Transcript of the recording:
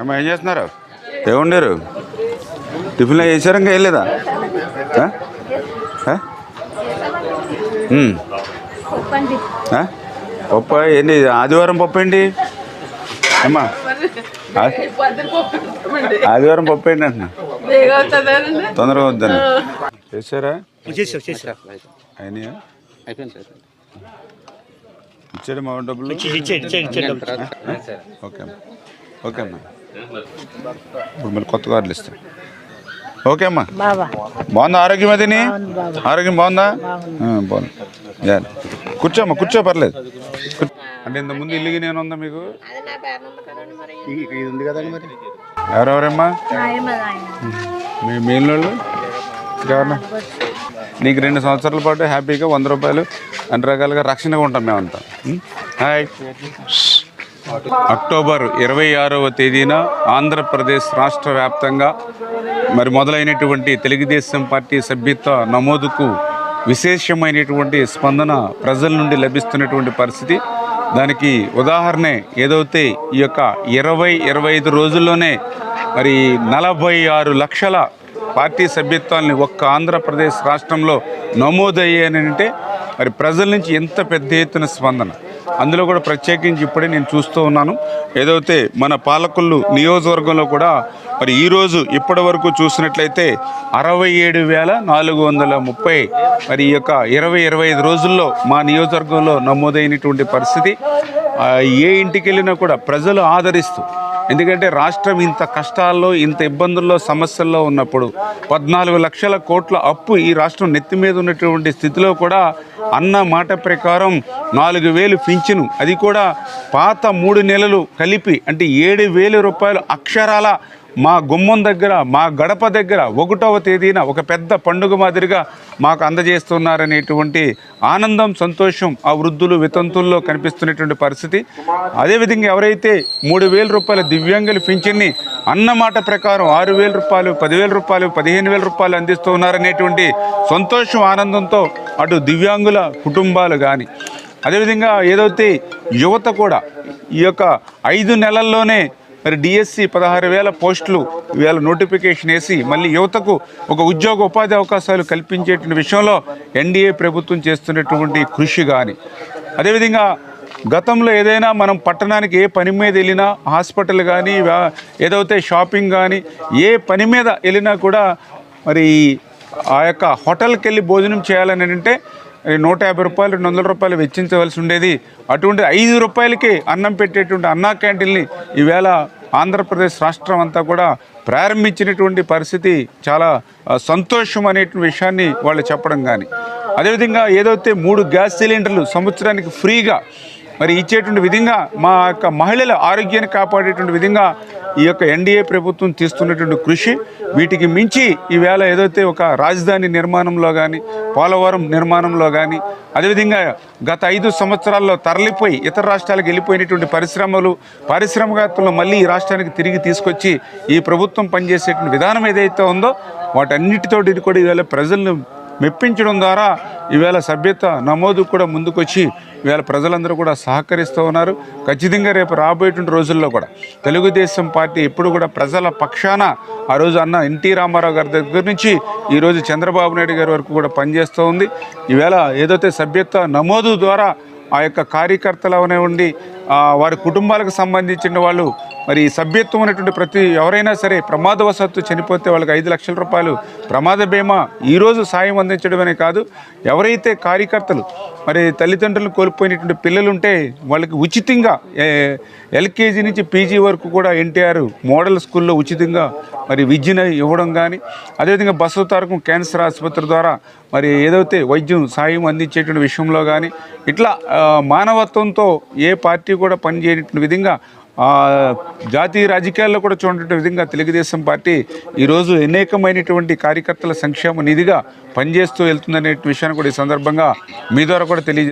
అమ్మ ఏం చేస్తున్నారు? ఏముండారు? టిఫిన్లో చేశారు ఇంకా ఆ? పప్పు? ఏంటి ఆదివారం పప్పు ఏంటి? అమ్మా ఆదివారం పప్పు ఏంటి అంటున్నా తొందరగా వద్దని చేశారా అయినాయా? అయిపోయింది సార్ ఇచ్చాడు మా డబ్బులు? ఓకే అమ్మా. ఓకే అమ్మా. ఇప్పుడు మళ్ళీ కొత్త కార్డులు ఇస్తాం. ఓకే అమ్మా. బాబా బాగుందా ఆరోగ్యం అదిని? ఆరోగ్యం బాగుందా? బాగుంది. యా. కూర్చోమ్మా కూర్చో పర్లేదు. అంటే ఇంత ముందు ఇల్లుకి నేను ఉందా మీకు? ఇది ఉంది మరి. ఎవరెవరమ్మా? మీ మిగిలిన వాళ్ళు ఇంకెవరన్నా? నీకు రెండు సంవత్సరాల పాటు హ్యాపీగా వంద రూపాయలు అన్ని రకాలుగా రక్షణగా ఉంటాం మేమంతా. హాయ్. అక్టోబర్ ఇరవై ఆరవ తేదీన ఆంధ్రప్రదేశ్ రాష్ట్ర వ్యాప్తంగా మరి మొదలైనటువంటి తెలుగుదేశం పార్టీ సభ్యత్వ నమోదుకు విశేషమైనటువంటి స్పందన ప్రజల నుండి లభిస్తున్నటువంటి పరిస్థితి. దానికి ఉదాహరణ ఏదైతే ఈ యొక్క ఇరవై ఇరవై ఐదు రోజుల్లోనే మరి నలభై ఆరు లక్షల పార్టీ సభ్యత్వాల్ని ఒక్క ఆంధ్రప్రదేశ్ రాష్ట్రంలో నమోదయ్యానంటే మరి ప్రజల నుంచి ఎంత పెద్ద ఎత్తున స్పందన? అందులో కూడా ప్రత్యేకించి ఇప్పుడే నేను చూస్తూ ఉన్నాను. ఏదైతే మన పాలకులు నియోజకవర్గంలో కూడా మరి ఈరోజు ఇప్పటి వరకు చూసినట్లయితే అరవై ఏడు వేల నాలుగు వందల ముప్పై మరి ఈ యొక్క ఇరవై ఇరవై ఐదు రోజుల్లో మా నియోజకవర్గంలో నమోదైనటువంటి పరిస్థితి. ఏ ఇంటికి వెళ్ళినా కూడా ప్రజలు ఆదరిస్తూ ఎందుకంటే రాష్ట్రం ఇంత కష్టాల్లో ఇంత ఇబ్బందుల్లో సమస్యల్లో ఉన్నప్పుడు పద్నాలుగు లక్షల కోట్ల అప్పు ఈ రాష్ట్రం నెత్తి మీద ఉన్నటువంటి స్థితిలో కూడా అన్న మాట ప్రకారం నాలుగు వేలు పింఛను. అది కూడా పాత మూడు నెలలు కలిపి అంటే ఏడు వేల రూపాయలు అక్షరాల మా గుమ్మం దగ్గర మా గడప దగ్గర ఒకటవ తేదీన ఒక పెద్ద పండుగ మాదిరిగా మాకు అందజేస్తున్నారనేటువంటి ఆనందం సంతోషం ఆ వృద్ధులు వితంతుల్లో కనిపిస్తున్నటువంటి పరిస్థితి. అదేవిధంగా ఎవరైతే మూడు వేల రూపాయల దివ్యాంగుల పింఛన్ని అన్నమాట ప్రకారం ఆరు వేల రూపాయలు పదివేల రూపాయలు పదిహేను వేల రూపాయలు అందిస్తూ ఉన్నారనేటువంటి సంతోషం ఆనందంతో అటు దివ్యాంగుల కుటుంబాలు కానీ అదేవిధంగా ఏదైతే యువత కూడా ఈ యొక్క ఐదు నెలల్లోనే మరి డిఎస్సి పదహారు వేల పోస్టులు వేల నోటిఫికేషన్ వేసి మళ్ళీ యువతకు ఒక ఉద్యోగ ఉపాధి అవకాశాలు కల్పించేటువంటి విషయంలో ఎన్డీఏ ప్రభుత్వం చేస్తున్నటువంటి కృషి కానీ అదేవిధంగా గతంలో ఏదైనా మనం పట్టణానికి ఏ పని మీద వెళ్ళినా హాస్పిటల్ కానీ ఏదైతే షాపింగ్ కానీ ఏ పని మీద వెళ్ళినా కూడా మరి ఆ యొక్క హోటల్కి వెళ్ళి భోజనం చేయాలని అంటే నూట యాభై రూపాయలు రెండు వందల రూపాయలు వెచ్చించవలసి ఉండేది. అటువంటి ఐదు రూపాయలకి అన్నం పెట్టేటువంటి అన్నా క్యాంటీన్ని ఈవేళ ఆంధ్రప్రదేశ్ రాష్ట్రం అంతా కూడా ప్రారంభించినటువంటి పరిస్థితి చాలా సంతోషం అనేటువంటి విషయాన్ని వాళ్ళు చెప్పడం కానీ అదేవిధంగా ఏదైతే మూడు గ్యాస్ సిలిండర్లు సంవత్సరానికి ఫ్రీగా మరి ఇచ్చేటువంటి విధంగా మా యొక్క మహిళల ఆరోగ్యాన్ని కాపాడేటువంటి విధంగా ఈ యొక్క ఎన్డీఏ ప్రభుత్వం తీస్తున్నటువంటి కృషి వీటికి మించి ఈవేళ ఏదైతే ఒక రాజధాని నిర్మాణంలో కానీ పోలవరం నిర్మాణంలో కానీ అదేవిధంగా గత ఐదు సంవత్సరాల్లో తరలిపోయి ఇతర రాష్ట్రాలకు వెళ్ళిపోయినటువంటి పరిశ్రమలు పారిశ్రామికవేత్తలు మళ్ళీ ఈ రాష్ట్రానికి తిరిగి తీసుకొచ్చి ఈ ప్రభుత్వం పనిచేసేటువంటి విధానం ఏదైతే ఉందో వాటన్నిటితోటి కూడా ఈవేళ ప్రజలను మెప్పించడం ద్వారా ఈవేళ సభ్యత నమోదు కూడా ముందుకొచ్చి ఈవేళ ప్రజలందరూ కూడా సహకరిస్తూ ఉన్నారు. ఖచ్చితంగా రేపు రాబోయేటువంటి రోజుల్లో కూడా తెలుగుదేశం పార్టీ ఎప్పుడు కూడా ప్రజల పక్షాన ఆ రోజు అన్న ఎన్టీ రామారావు గారి దగ్గర నుంచి ఈరోజు చంద్రబాబు నాయుడు గారి వరకు కూడా పనిచేస్తూ ఉంది. ఈవేళ ఏదైతే సభ్యత నమోదు ద్వారా ఆ యొక్క కార్యకర్తలు ఉండి వారి కుటుంబాలకు సంబంధించిన వాళ్ళు మరి సభ్యత్వం అనేటువంటి ప్రతి ఎవరైనా సరే ప్రమాదవశాత్తు చనిపోతే వాళ్ళకి ఐదు లక్షల రూపాయలు ప్రమాద బీమా ఈరోజు సాయం అందించడమనే కాదు. ఎవరైతే కార్యకర్తలు మరి తల్లిదండ్రులు కోల్పోయినటువంటి పిల్లలు ఉంటే వాళ్ళకి ఉచితంగా ఎల్కేజీ నుంచి పీజీ వరకు కూడా ఎన్టీఆర్ మోడల్ స్కూల్లో ఉచితంగా మరి విద్యను ఇవ్వడం కానీ అదేవిధంగా బస్సు తారకం క్యాన్సర్ ఆసుపత్రి ద్వారా మరి ఏదైతే వైద్యం సాయం అందించేటువంటి విషయంలో కానీ ఇట్లా మానవత్వంతో ఏ పార్టీ కూడా పనిచేయనటువంటి విధంగా జాతీయ రాజకీయాల్లో కూడా చూడటువంటి విధంగా తెలుగుదేశం పార్టీ ఈరోజు అనేకమైనటువంటి కార్యకర్తల సంక్షేమ నిధిగా పనిచేస్తూ వెళ్తుందనే విషయాన్ని కూడా ఈ సందర్భంగా మీ ద్వారా కూడా తెలియజే